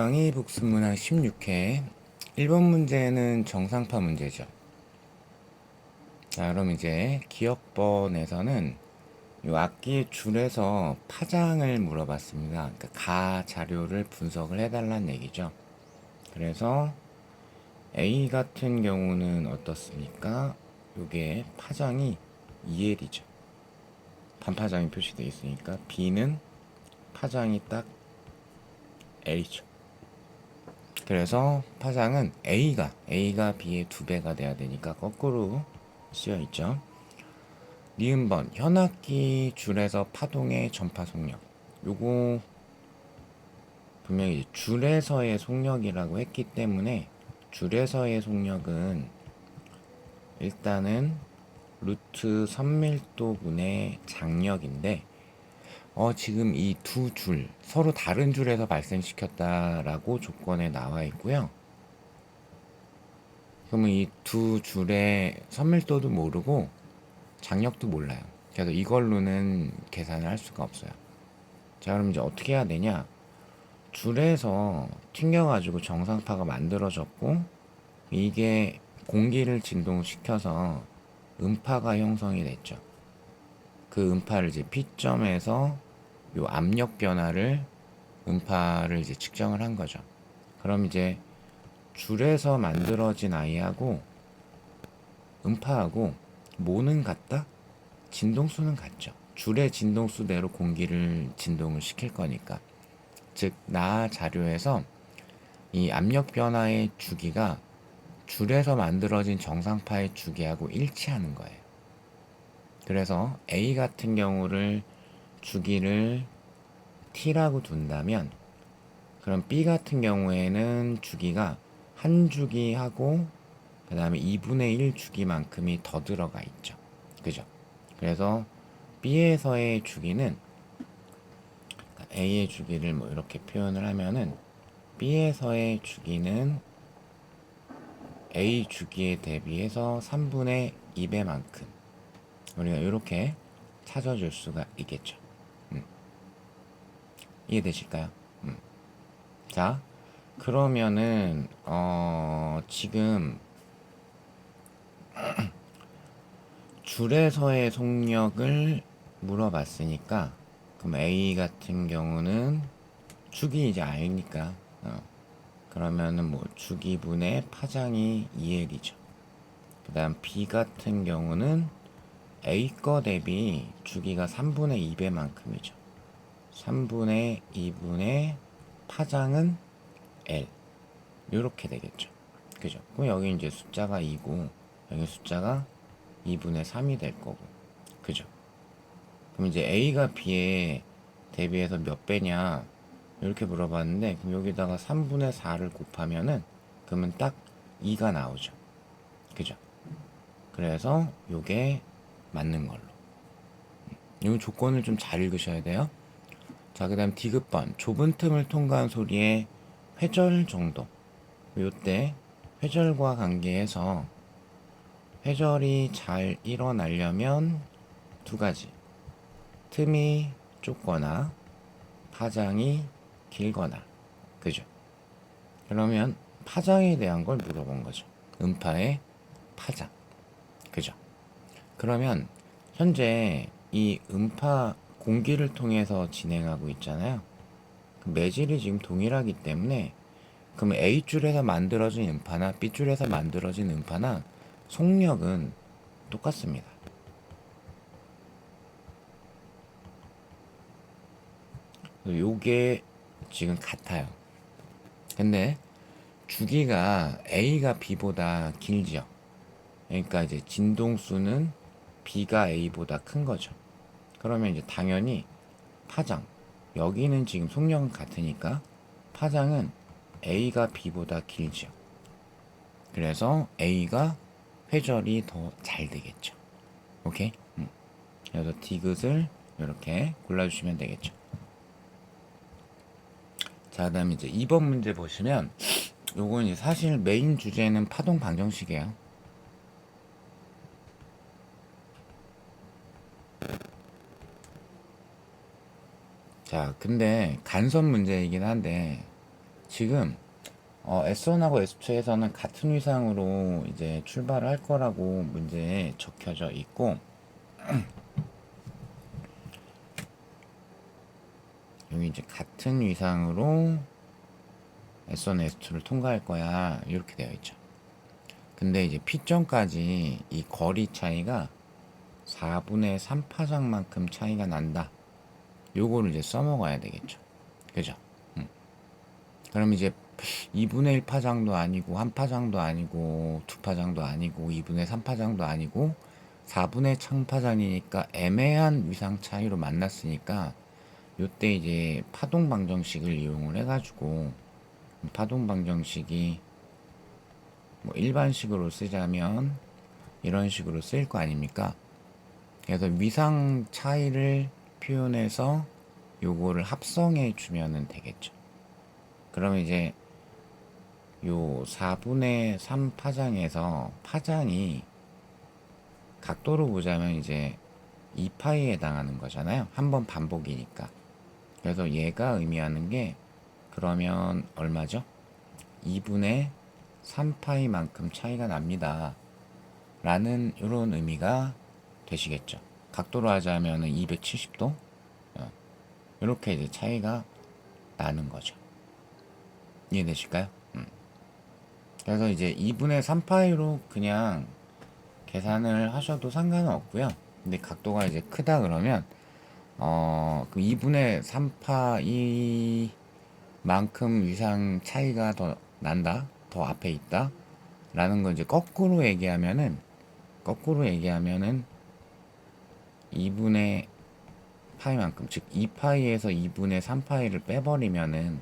강의 복습문항 16회 1번 문제는 정상파 문제죠. 자, 그럼 이제 기억번에서는 이 악기의 줄에서 파장을 물어봤습니다. 그러니까 가 자료를 분석을 해달라는 얘기죠. 그래서 A 같은 경우는 어떻습니까? 요게 파장이 2L이죠. 반파장이 표시되어 있으니까 B는 파장이 딱 L이죠. 그래서 파장은 A가 A가 B의 두 배가 돼야 되니까 거꾸로 쓰여 있죠. 니은번 현악기 줄에서 파동의 전파 속력. 요거 분명히 줄에서의 속력이라고 했기 때문에 줄에서의 속력은 일단은 루트 선밀도분의 장력인데 어, 지금 이 두 줄, 서로 다른 줄에서 발생시켰다라고 조건에 나와 있고요. 그러면 이 두 줄의 선밀도도 모르고 장력도 몰라요. 그래서 이걸로는 계산을 할 수가 없어요. 자, 그럼 이제 어떻게 해야 되냐? 줄에서 튕겨가지고 정상파가 만들어졌고, 이게 공기를 진동시켜서 음파가 형성이 됐죠. 그 음파를 이제 P점에서 요 압력 변화를 음파를 이제 측정을 한 거죠. 그럼 이제 줄에서 만들어진 아이하고 음파하고 뭐는 같다? 진동수는 같죠. 줄의 진동수대로 공기를 진동을 시킬 거니까. 즉, 나 자료에서 이 압력 변화의 주기가 줄에서 만들어진 정상파의 주기하고 일치하는 거예요. 그래서 A 같은 경우를 주기를 t라고 둔다면 그럼 B 같은 경우에는 주기가 한 주기하고 그 다음에 2분의 1 주기만큼이 더 들어가 있죠. 그죠? 그래서 B에서의 주기는 A의 주기를 뭐 이렇게 표현을 하면은 B에서의 주기는 A 주기에 대비해서 3분의 2배만큼 우리가 이렇게 찾아줄 수가 있겠죠. 음. 이해되실까요? 음. 자, 그러면은 어, 지금 줄에서의 속력을 물어봤으니까 그럼 A 같은 경우는 축이 이제 알니까 어. 그러면은 뭐 주기분의 파장이 2L이죠. 그 다음 B 같은 경우는 A 거 대비 주기가 3분의 2배만큼이죠. 3분의 2분의 파장은 L. 이렇게 되겠죠. 그죠? 그럼 여기 이제 숫자가 2고, 여기 숫자가 2분의 3이 될 거고. 그죠? 그럼 이제 A가 B에 대비해서 몇 배냐? 이렇게 물어봤는데, 그럼 여기다가 3분의 4를 곱하면은, 그러면 딱 2가 나오죠. 그죠? 그래서 요게 맞는 걸로. 이 조건을 좀 잘 읽으셔야 돼요. 자, 그 다음 디귿번. 좁은 틈을 통과한 소리의 회절 정도. 요때 회절과 관계해서 회절이 잘 일어나려면 두 가지. 틈이 좁거나 파장이 길거나. 그죠? 그러면 파장에 대한 걸 물어본 거죠. 음파의 파장. 그죠? 그러면 현재 이 음파 공기를 통해서 진행하고 있잖아요. 그 매질이 지금 동일하기 때문에 그럼 A줄에서 만들어진 음파나 B줄에서 만들어진 음파나 속력은 똑같습니다. 요게 지금 같아요. 근데 주기가 A가 B보다 길죠. 그러니까 이제 진동수는 B가 A보다 큰 거죠. 그러면 이제 당연히 파장. 여기는 지금 속력은 같으니까 파장은 A가 B보다 길죠. 그래서 A가 회절이 더 잘 되겠죠. 오케이? 음. 그래서 디귿을 이렇게 골라주시면 되겠죠. 자, 그 다음에 이제 2번 문제 보시면 요건 사실 메인 주제는 파동 방정식이에요. 자, 근데 간섭 문제이긴 한데 지금 어, S1하고 S2에서는 같은 위상으로 이제 출발을 할 거라고 문제에 적혀져 있고 여기 이제 같은 위상으로 S1, S2를 통과할 거야 이렇게 되어 있죠. 근데 이제 P점까지 이 거리 차이가 4분의 3파장만큼 차이가 난다. 요거를 이제 써먹어야 되겠죠. 그죠? 음. 그럼 이제 2분의 1 파장도 아니고 한 파장도 아니고 두 파장도 아니고 2분의 3 파장도 아니고 4분의 창 파장이니까 애매한 위상 차이로 만났으니까 요때 이제 파동 방정식을 이용을 해가지고 파동 방정식이 뭐 일반식으로 쓰자면 이런 식으로 쓰일 거 아닙니까? 그래서 위상 차이를 표현해서 요거를 합성해 주면은 되겠죠. 그러면 이제 요 4분의 3 파장에서 파장이 각도로 보자면 이제 2파이에 해당하는 거잖아요. 한 번 반복이니까. 그래서 얘가 의미하는 게 그러면 얼마죠? 2분의 3파이만큼 차이가 납니다. 라는 이런 의미가 되시겠죠. 각도로 하자면 270도 이렇게 이제 차이가 나는 거죠. 이해되실까요? 음. 그래서 이제 2분의 3파이로 그냥 계산을 하셔도 상관은 없고요. 근데 각도가 이제 크다 그러면 어, 그 2분의 3파 이만큼 위상 차이가 더 난다, 더 앞에 있다, 라는 걸 이제 거꾸로 얘기하면은, 거꾸로 얘기하면은 2분의 파이만큼, 즉 2파이에서 2분의 3파이를 빼버리면은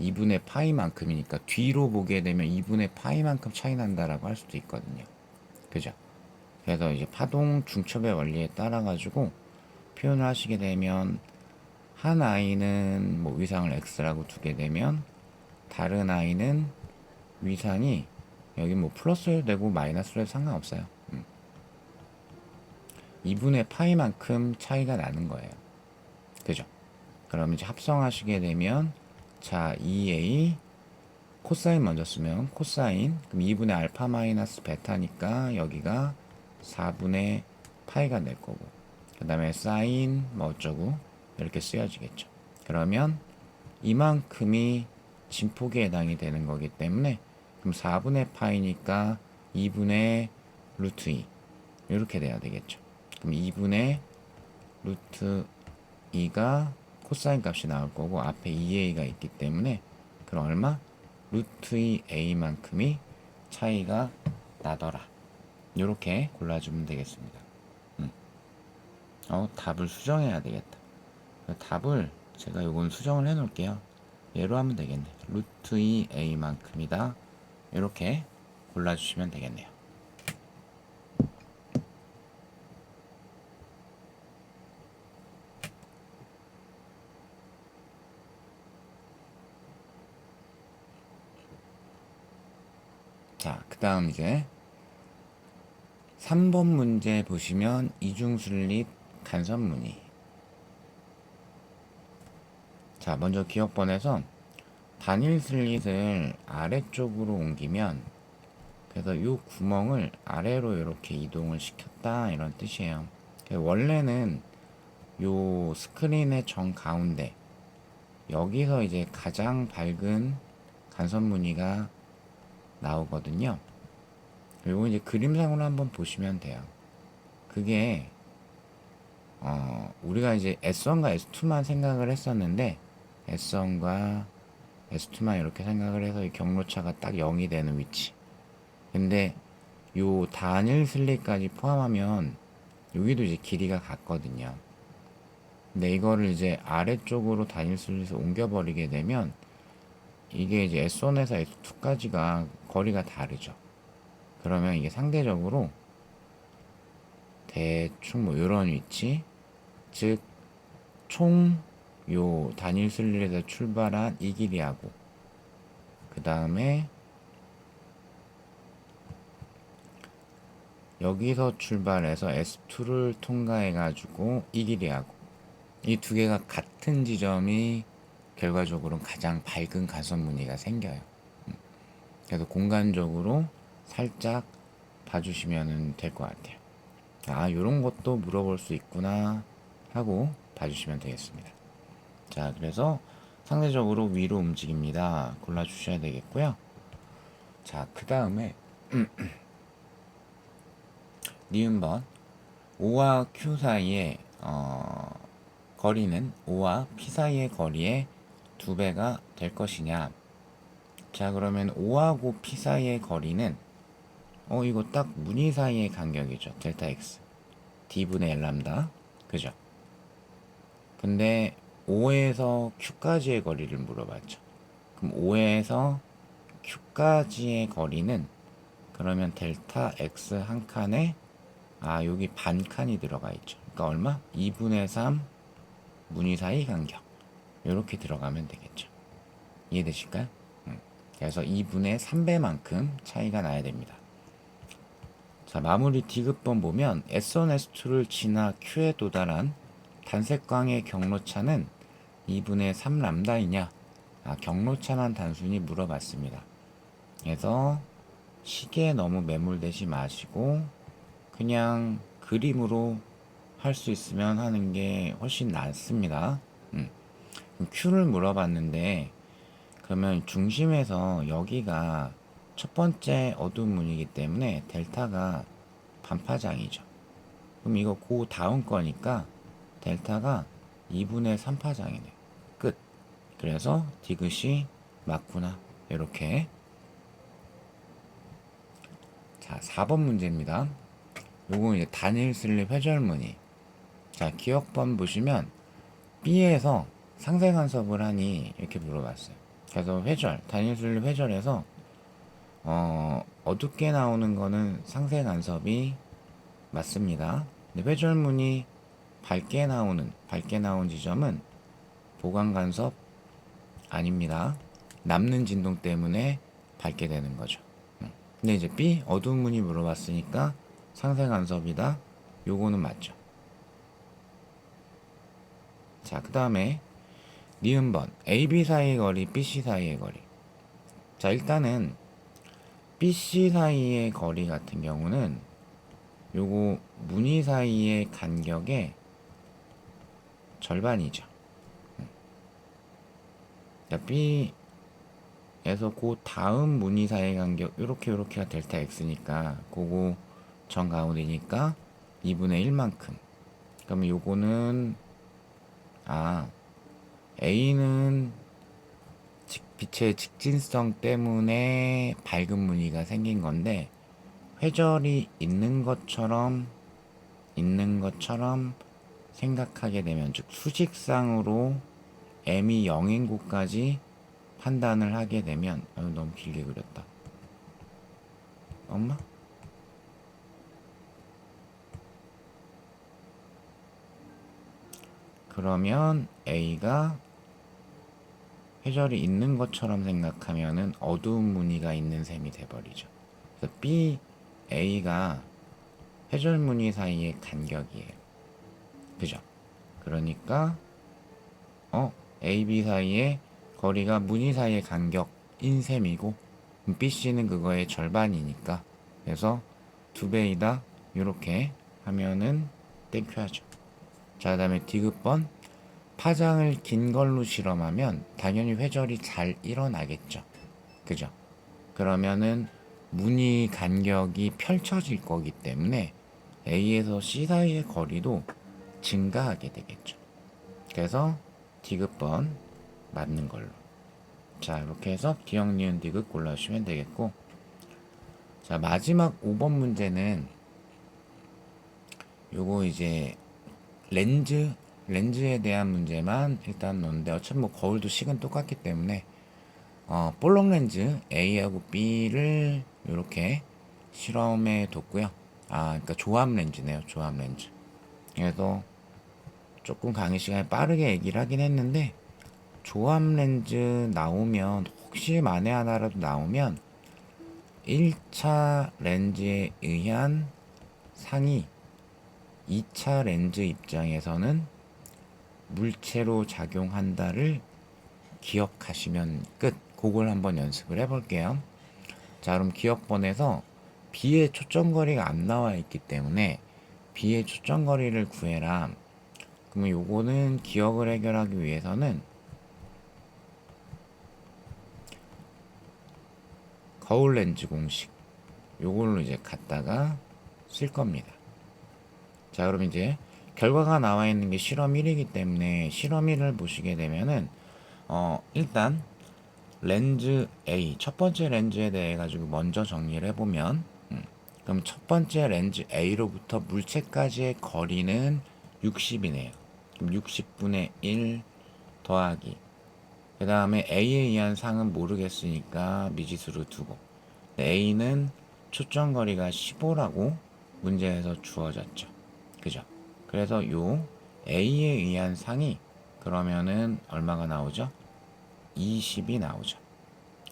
2분의 파이만큼이니까 뒤로 보게 되면 2분의 파이만큼 차이 난다라고 할 수도 있거든요. 그죠? 그래서 이제 파동 중첩의 원리에 따라 가지고 표현을 하시게 되면 한 아이는 뭐 위상을 x라고 두게 되면 다른 아이는 위상이 여기 뭐 플러스로 되고 마이너스로 해도 상관없어요. 음. 2분의 파이만큼 차이가 나는 거예요. 그죠? 그럼 이제 합성하시게 되면 자 2a 코사인 먼저 쓰면 코사인 그럼 2분의 알파 마이너스 베타니까 여기가 4분의 파이가 될 거고 그 다음에 사인 뭐 어쩌고 이렇게 쓰여지겠죠. 그러면 이만큼이 진폭에 해당이 되는 거기 때문에 그럼 4분의 파이니까 2분의 루트 2 이렇게 돼야 되겠죠. 그럼 2분의 루트 2가 코사인 값이 나올 거고 앞에 2a가 있기 때문에 그럼 얼마? 루트 2a만큼이 차이가 나더라. 이렇게 골라주면 되겠습니다. 음. 어, 답을 수정해야 되겠다. 답을 제가 요건 수정을 해 놓을게요. 얘로 하면 되겠네. 루트 2a만큼이다. 이렇게 골라주시면 되겠네요. 자, 그 다음 이제 3번 문제 보시면 이중순립 간선무늬. 자, 먼저 기억번에서 단일 슬릿을 아래쪽으로 옮기면 그래서 이 구멍을 아래로 이렇게 이동을 시켰다 이런 뜻이에요. 원래는 요 스크린의 정 가운데 여기서 이제 가장 밝은 간선 무늬가 나오거든요. 그리고 이제 그림상으로 한번 보시면 돼요. 그게 어 우리가 이제 S1과 S2만 생각을 했었는데 S1과 S2만 이렇게 생각을 해서 이 경로차가 딱 0이 되는 위치. 근데 요 단일 슬릿까지 포함하면 여기도 이제 길이가 같거든요. 근데 이거를 이제 아래쪽으로 단일 슬릿을 옮겨버리게 되면 이게 이제 S1에서 S2까지가 거리가 다르죠. 그러면 이게 상대적으로 대충 뭐 이런 위치, 즉 총 요 단일 슬릿에서 출발한 이 길이하고 그 다음에 여기서 출발해서 S2를 통과해 가지고 이 길이하고 이 두 개가 같은 지점이 결과적으로는 가장 밝은 간섭 무늬가 생겨요. 음. 그래서 공간적으로 살짝 봐주시면 될 것 같아요. 아, 이런 것도 물어볼 수 있구나 하고 봐주시면 되겠습니다. 자, 그래서 상대적으로 위로 움직입니다. 골라주셔야 되겠고요. 자, 그 다음에 니은번 O와 Q 사이의 어, 거리는 O와 P 사이의 거리의 두 배가 될 것이냐. 자, 그러면 O하고 P 사이의 거리는 어, 이거 딱 무늬 사이의 간격이죠. 델타 X. D분의 L 람다. 그죠? 근데 5에서 Q까지의 거리를 물어봤죠. 그럼 5에서 Q까지의 거리는 그러면 델타 X 한 칸에 아 여기 반 칸이 들어가 있죠. 그러니까 얼마? 2분의 3 무늬 사이 간격 이렇게 들어가면 되겠죠. 이해되실까요? 음. 그래서 2분의 3배만큼 차이가 나야 됩니다. 자 마무리 디귿번 보면 S1, S2를 지나 Q에 도달한 단색광의 경로차는 2분의 3 람다이냐? 아, 경로차만 단순히 물어봤습니다. 그래서 시계에 너무 매몰되지 마시고 그냥 그림으로 할 수 있으면 하는 게 훨씬 낫습니다. 음. Q를 물어봤는데 그러면 중심에서 여기가 첫 번째 어두운 문이기 때문에 델타가 반파장이죠. 그럼 이거 그 다음 거니까 델타가 2분의 3파장이네. 끝. 그래서 디귿이 맞구나. 이렇게. 자, 4번 문제입니다. 요건 이제 단일 슬립 회절무늬. 자, 기억번 보시면 B에서 상세 간섭을 하니 이렇게 물어봤어요. 그래서 회절, 단일 슬립 회절에서 어, 어둡게 나오는 거는 상세 간섭이 맞습니다. 근데 회절무늬 밝게 나오는 밝게 나온 지점은 보강 간섭 아닙니다. 남는 진동 때문에 밝게 되는 거죠. 음. 근데 이제 B 어두운 문이 물어봤으니까 상세 간섭이다. 요거는 맞죠. 자, 그 다음에 니은번 AB 사이의 거리, BC 사이의 거리. 자, 일단은 BC 사이의 거리 같은 경우는 요거 무늬 사이의 간격의 절반이죠. 자, B에서 그 다음 무늬 사이 간격 요렇게 요렇게가 델타 X니까 그거 정 가운데니까 2분의 1만큼. 그러면 요거는 아 A는 빛의 직진성 때문에 밝은 무늬가 생긴 건데 회절이 있는 것처럼 있는 것처럼 생각하게 되면 즉 수직상으로 m이 0인 곳까지 판단을 하게 되면 아유 너무 길게 그렸다 엄마? 그러면 a가 회절이 있는 것처럼 생각하면은 어두운 무늬가 있는 셈이 돼버리죠. 그래서 B, A가 회절 무늬 사이의 간격이에요. 그죠? 그러니까 어 A, B 사이의 거리가 무늬 사이의 간격인 셈이고 B, C는 그거의 절반이니까 그래서 두 배이다 이렇게 하면은 땡큐 하죠. 자, 그 다음에 디귿번 파장을 긴 걸로 실험하면 당연히 회절이 잘 일어나겠죠. 그죠? 그러면은 무늬 간격이 펼쳐질 거기 때문에 A에서 C 사이의 거리도 증가하게 되겠죠. 그래서 디귿번 맞는 걸로. 자, 이렇게 해서 기억, 니은, 디귿 골라주시면 되겠고. 자, 마지막 5번 문제는 요거 이제 렌즈 렌즈에 대한 문제만 일단 넣는데 어차피 뭐 거울도 식은 똑같기 때문에 어, 볼록 렌즈 A하고 B를 이렇게 실험에 뒀고요. 아, 그러니까 조합 렌즈네요. 조합 렌즈. 그래서 조금 강의 시간에 빠르게 얘기를 하긴 했는데 조합 렌즈 나오면 혹시 만에 하나라도 나오면 1차 렌즈에 의한 상이 2차 렌즈 입장에서는 물체로 작용한다를 기억하시면 끝. 그걸 한번 연습을 해볼게요. 자, 그럼 기억본에서 B의 초점거리가 안 나와 있기 때문에 B의 초점거리를 구해라. 그러면 요거는 기억을 해결하기 위해서는 거울 렌즈 공식 요걸로 이제 갖다가 쓸 겁니다. 자, 그럼 이제 결과가 나와 있는 게 실험 1이기 때문에 실험 1을 보시게 되면은 어, 일단 렌즈 A 첫 번째 렌즈에 대해 가지고 먼저 정리를 해보면 음, 그럼 첫 번째 렌즈 A로부터 물체까지의 거리는 60이네요. 그럼 60분의 1 더하기 그 다음에 A에 의한 상은 모르겠으니까 미지수로 두고 A는 초점 거리가 15라고 문제에서 주어졌죠. 그죠? 그래서 요 A에 의한 상이 그러면은 얼마가 나오죠? 20이 나오죠.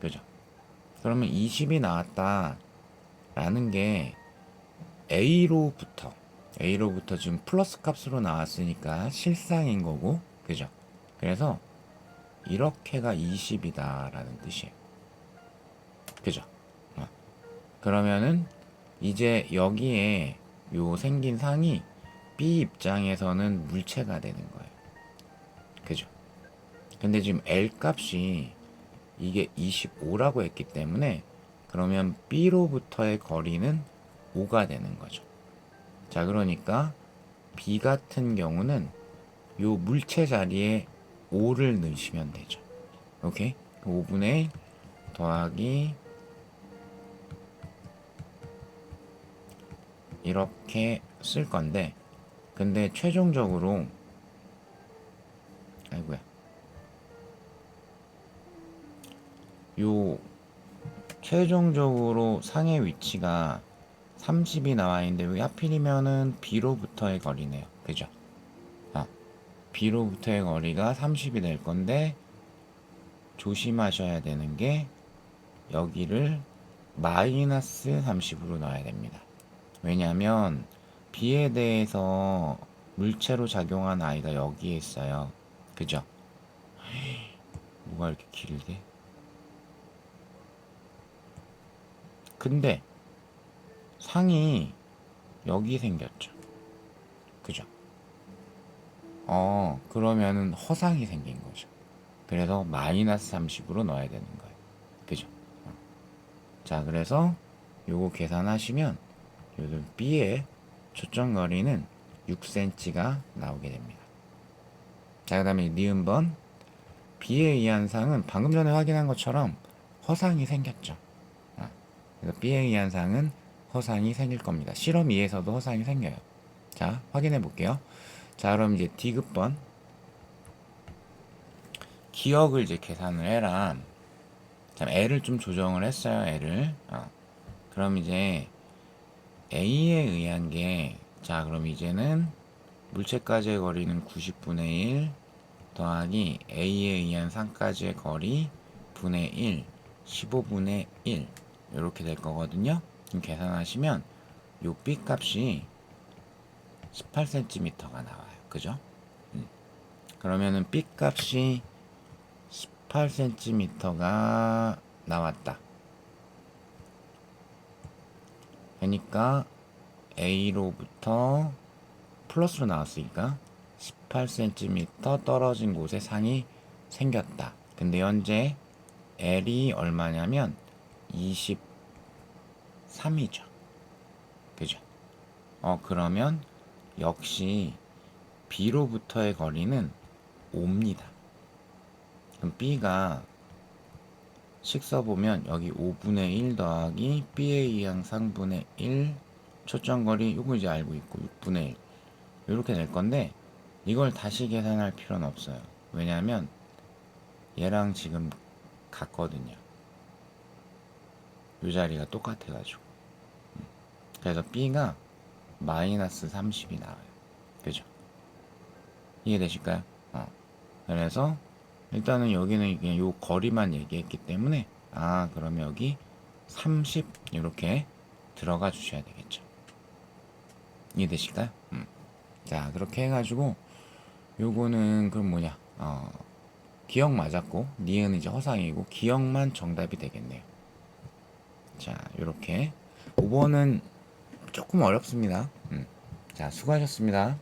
그죠? 그러면 20이 나왔다 라는 게 A로부터 A로부터 지금 플러스 값으로 나왔으니까 실상인 거고, 그죠? 그래서 이렇게가 20이다 라는 뜻이에요. 그죠? 어. 그러면은 이제 여기에 요 생긴 상이 B 입장에서는 물체가 되는 거예요. 그죠? 근데 지금 L 값이 이게 25라고 했기 때문에 그러면 B로부터의 거리는 5가 되는 거죠. 자, 그러니까 B 같은 경우는 요 물체 자리에 5를 넣으시면 되죠. 오케이? 5분의 더하기 이렇게 쓸 건데 근데 최종적으로 아이고야 요 최종적으로 상의 위치가 30이 나와 있는데 왜 하필이면은 B로부터의 거리네요. 그죠? 아, B로부터의 거리가 30이 될 건데 조심하셔야 되는 게 여기를 마이너스 30으로 넣어야 됩니다. 왜냐하면 B에 대해서 물체로 작용한 아이가 여기에 있어요. 그죠? 뭐가 이렇게 길게? 근데 상이 여기 생겼죠. 그죠? 어, 그러면은 허상이 생긴 거죠. 그래서 마이너스 30으로 넣어야 되는 거예요. 그죠? 어. 자, 그래서 요거 계산하시면 요즘 B의 초점 거리는 6cm가 나오게 됩니다. 자, 그 다음에 니은번 B에 의한 상은 방금 전에 확인한 것처럼 허상이 생겼죠. 어. 그래서 B에 의한 상은 허상이 생길 겁니다. 실험 2에서도 허상이 생겨요. 자, 확인해 볼게요. 자, 그럼 이제 D급번 기억을 이제 계산을 해라. 자, L을 좀 조정을 했어요. L을. 어. 그럼 이제 A에 의한 게, 자, 그럼 이제는 물체까지의 거리는 90분의 1 더하기 A에 의한 상까지의 거리 분의 1, 15분의 1 이렇게 될 거거든요. 계산하시면 요 B 값이 18cm가 나와요. 그죠? 음. 그러면은 B 값이 18cm가 나왔다. 그러니까 A로부터 플러스로 나왔으니까 18cm 떨어진 곳에 상이 생겼다. 근데 현재 L이 얼마냐면 23이죠. 그죠? 어, 그러면 역시 B로부터의 거리는 5입니다. 그럼 B가 식 써보면 여기 5분의 1 더하기 B에 의한 상분의 1 초점거리 요거 이제 알고 있고 6분의 1 이렇게 될 건데 이걸 다시 계산할 필요는 없어요. 왜냐하면 얘랑 지금 같거든요. 이 자리가 똑같아 가지고. 음. 그래서 B가 마이너스 30이 나와요. 그죠? 이해되실까요? 어. 그래서 일단은 여기는 그냥 요 거리만 얘기했기 때문에 아 그러면 여기 30 이렇게 들어가 주셔야 되겠죠. 이해되실까요? 음. 자 그렇게 해가지고 요거는 그럼 뭐냐 어 기억 맞았고 니은 이제 허상이고 기억만 정답이 되겠네요. 자, 요렇게 5번은 조금 어렵습니다. 음. 자, 수고하셨습니다.